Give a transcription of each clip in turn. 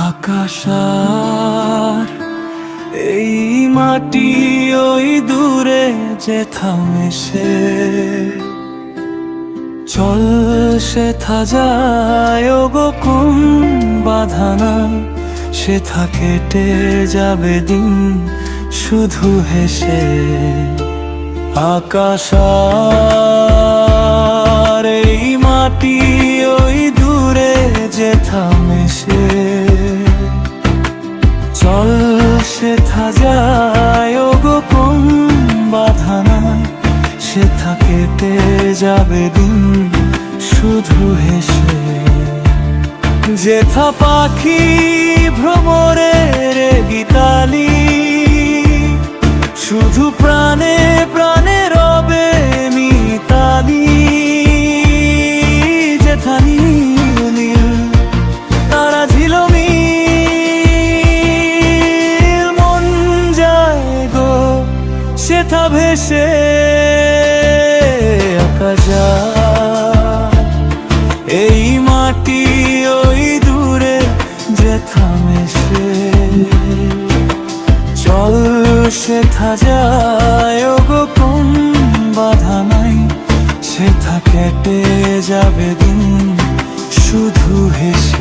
আকাশার, এই মাটি ওই দূরে যে থামে সে। চল সে থাজায় ও গো কোন বাধানা সে কেটে যাবে দিন শুধু হেসে। আকাশার, এই মাটি চল সে থাজায় ও গো কোন বাধা নাই সে থা কেটে যাবে দিন, শুধু হেসে। যেথা পাখি ভ্রমরের গীতালি, শুধু প্রাণে প্রাণে রবে মিতালি। সেথা ভেসে আঁকা যায়। এই মাটি ওই দূরে যে থামে সে চল সেথা যায় গো কোন বাধা নাই, সেথা কেটে যাবে দিন শুধু হেসে।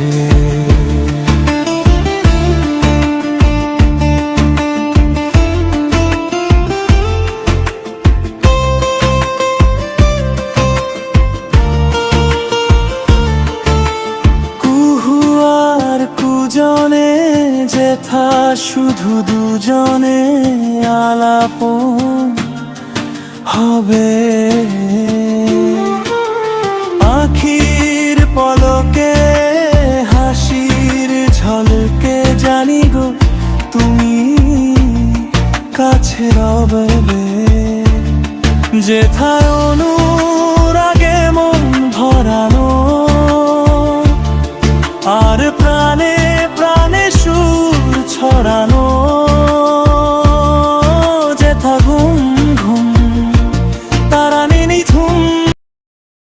কুজনে যেথা শুধু দুজনে আলাপ হবে। আখির পলকে, হাসির ঝলকে জানি গো, তুমি কাছে রবে। যেথায় অনু